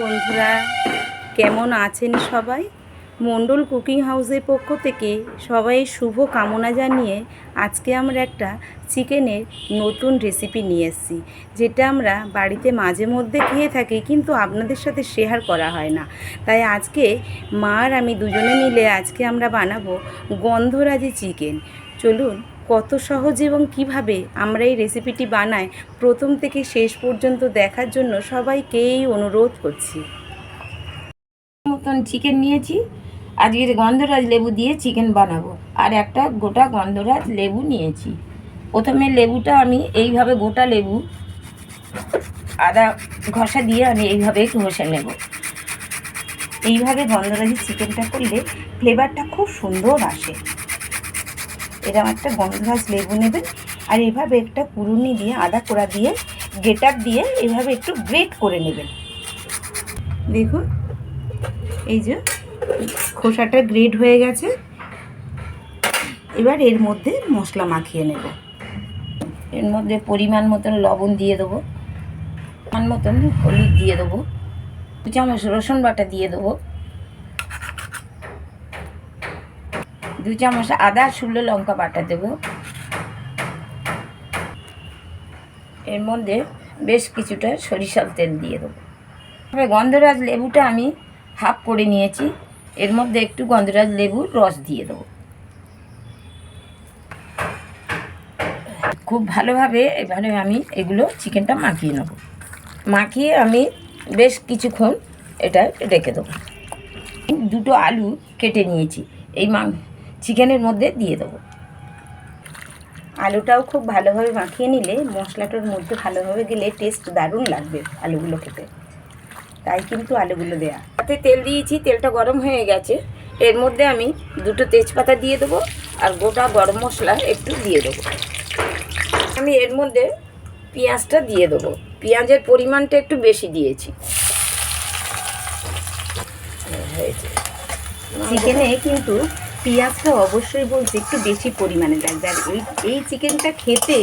বন্ধুরা, কেমন আছেন সবাই? মণ্ডল কুকিং হাউসের পক্ষ থেকে সবাই শুভ কামনা জানিয়ে আজকে আমরা একটা চিকেনের নতুন রেসিপি নিয়ে এসেছি, যেটা আমরা বাড়িতে মাঝে মধ্যে খেয়ে থাকি, কিন্তু আপনাদের সাথে শেয়ার করা হয় না। তাই আজকে মা আর আমি দুজনে মিলে আজকে আমরা বানাবো গন্ধরাজি চিকেন। চলুন কত সহজ এবং কীভাবে আমরা এই রেসিপিটি বানাই, প্রথম থেকে শেষ পর্যন্ত দেখার জন্য সবাইকেই অনুরোধ করছি। মতন চিকেন নিয়েছি আজকে গন্ধরাজ লেবু দিয়ে চিকেন বানাবো। আর একটা গোটা গন্ধরাজ লেবু নিয়েছি। প্রথমে লেবুটা আমি এইভাবে গোটা লেবু, আদা ঘষা দিয়ে আমি এইভাবে ঘষে নেব। এইভাবে গন্ধরাজি চিকেনটা করলে ফ্লেভারটা খুব সুন্দর আসে। এরকম একটা গন্ধরাজ লেবু নেবেন। আর এভাবে একটা কুড়ুনি দিয়ে, আদা কোড়া দিয়ে গেটার দিয়ে এভাবে একটু গ্রেট করে নেবেন। দেখুন, এই যে খোসাটা গ্রেড হয়ে গেছে। এবার এর মধ্যে মশলা মাখিয়ে নেব। এর মধ্যে পরিমাণ মতন লবণ দিয়ে দেবো। পরিমাণ মতন হলুদ দিয়ে দেবো। চামচ রসুন বাটা দিয়ে দেবো। দু চামচ আদা, শুকনো লঙ্কা বাটা দেবো। এর মধ্যে বেশ কিছুটা সরিষার তেল দিয়ে দেবো। তবে গন্ধরাজ লেবুটা আমি হাফ করে নিয়েছি। এর মধ্যে একটু গন্ধরাজ লেবুর রস দিয়ে দেবো। খুব ভালোভাবে এবারে আমি এগুলো চিকেনটা মাখিয়ে নেব। মাখিয়ে আমি বেশ কিছুক্ষণ এটা রেখে দেবো। দুটো আলু কেটে নিয়েছি। এই মা চিকেনের মধ্যে দিয়ে দেবো। আলুটাও খুব ভালোভাবে মাখিয়ে নিলে মশলাটার মধ্যে ভালোভাবে দিলে টেস্ট দারুণ লাগবে আলুগুলো খেতে। তাই কিন্তু আলুগুলো দেয়া। তাতে তেল দিয়েছি, তেলটা গরম হয়ে গেছে। এর মধ্যে আমি দুটো তেজপাতা দিয়ে দেবো আর গোটা গরম মশলা একটু দিয়ে দেবো। আমি এর মধ্যে পেঁয়াজটা দিয়ে দেবো। পেঁয়াজের পরিমাণটা একটু বেশি দিয়েছি। চিকেনে কিন্তু পেঁয়াজটা অবশ্যই বলছে, একটু বেশি পরিমাণে লাগবে। আর এই এই চিকেনটা খেতে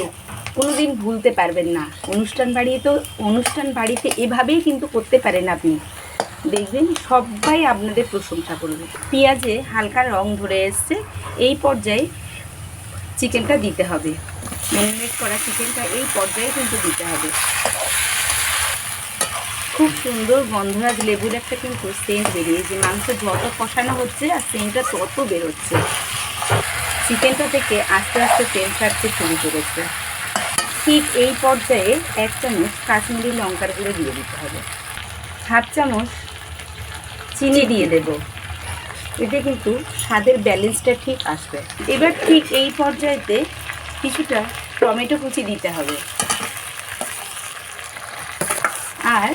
কোনো দিন ভুলতে পারবেন না। অনুষ্ঠান বাড়িতে তো অনুষ্ঠান বাড়িতে এভাবেই কিন্তু করতে পারেন আপনি। দেখবেন সবাই আপনাদের প্রশংসা করবে। পেঁয়াজে হালকা রং ধরে এসছে, এই পর্যায়ে চিকেনটা দিতে হবে। ম্যারিনেট করা চিকেনটা এই পর্যায়ে কিন্তু দিতে হবে। খুব সুন্দর গন্ধরাজ লেবুর একটা কিন্তু সেন্ট বেরিয়েছে মাংস যত কষানো হচ্ছে আর সেন্টটা তত বেরোচ্ছে। চিকেনটা থেকে আস্তে আস্তে তেল ছাড়তে শুরু করেছে। ঠিক এই পর্যায়ে এক চামচ কাশ্মীরি লঙ্কার গুঁড়ো দিয়ে দিতে হবে। হাফ চামচ চিনি দিয়ে দেব। এতে কিন্তু স্বাদের ব্যালেন্সটা ঠিক আসবে। এবার ঠিক এই পর্যায়েতে কিছুটা টমেটো কুচি দিতে হবে। আর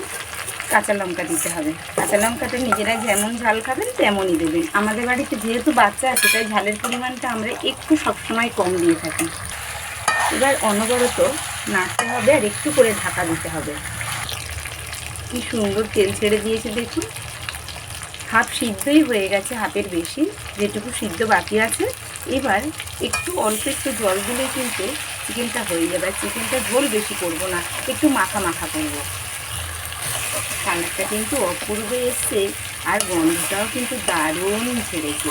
কাঁচা লঙ্কা দিতে হবে। কাঁচা লঙ্কাটা নিজেরা যেমন ঝাল খাবেন, তেমনই দেবেন। আমাদের বাড়িতে যেহেতু বাচ্চা আছে, তাই ঝালের পরিমাণটা আমরা একটু সবসময় কম দিয়ে থাকি। এবার অনবরত নাড়তে হবে আর একটু করে ঢাকা দিতে হবে। কি সুন্দর তেল ছেড়ে দিয়েছে দেখুন। হাফ সিদ্ধই হয়ে গেছে হাফের বেশি, যেটুকু সিদ্ধ বাকি আছে। এবার একটু অল্প একটু জল দিলে কিন্তু চিকেনটা হয়ে যাবে। চিকেনটা ঝোল বেশি করব না, একটু মাখা মাখা করব। কালারটা কিন্তু অপূর্ব এসছে আর গন্ধটাও কিন্তু দারুণ ছেড়েছে।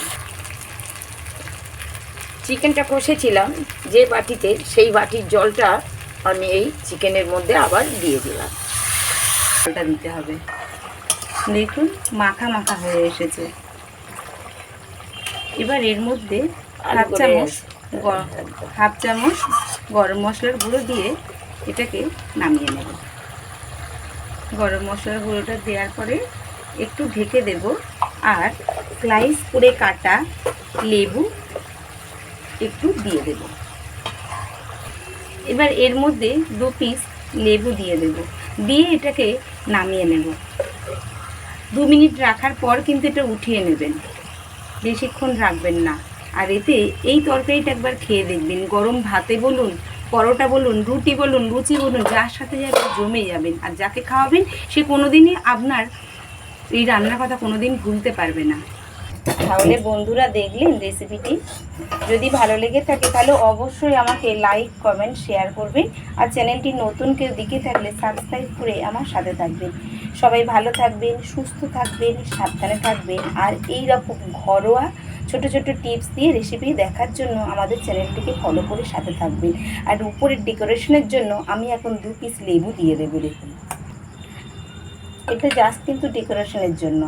চিকেনটা কষেছিলাম যে বাটিতে সেই বাটির জলটা আমি এই চিকেনের মধ্যে আবার দিয়ে দিলাম। জলটা দিতে হবে। দেখুন মাখা মাখা হয়ে এসেছে। এবার এর মধ্যে হাফ চামচ হাফ চামচ গরম মশলার গুঁড়ো দিয়ে এটাকে নামিয়ে নেব। গরম মশলার গুঁড়োটা দেওয়ার পরে একটু ঢেকে দেব। আর স্লাইস করে কাটা লেবু একটু দিয়ে দেব। এবার এর মধ্যে দু পিস লেবু দিয়ে দেব। দিয়ে এটাকে নামিয়ে নেব। দু মিনিট রাখার পর কিন্তু এটা উঠিয়ে নেবেন। বেশিক্ষণ রাখবেন না। আর এতে এই তরকারিটা একবার খেয়ে দেখবেন। গরম ভাতে বলুন পরোটা বলুন, রুটি বলুন, লুচি বলুন, যার সাথে যাবে জমে যাবেন। আর যাকে খাওয়াবেন, সে কোনোদিনই আপনার এই রান্নার কথা কোনোদিন ভুলতে পারবে না। তাহলে বন্ধুরা দেখলেন রেসিপিটি যদি ভালো লেগে থাকে, তাহলে অবশ্যই আমাকে লাইক কমেন্ট শেয়ার করবেন। আর চ্যানেলটি নতুন কেউ দিকে থাকলে সাবস্ক্রাইব করে আমার সাথে থাকবেন। সবাই ভালো থাকবেন, সুস্থ থাকবেন, সাবধানে থাকবেন। আর এই রকম ঘরোয়া ছোট ছোট টিপস দিয়ে রেসিপি দেখার জন্য আমাদের চ্যানেলটিকে ফলো করে সাথে থাকবেন। আর উপরের ডেকোরেশনের জন্য আমি এখন দু পিস লেবু দিয়ে দেবো, দেখুন। এটা জাস্ট কিন্তু ডেকোরেশনের জন্য।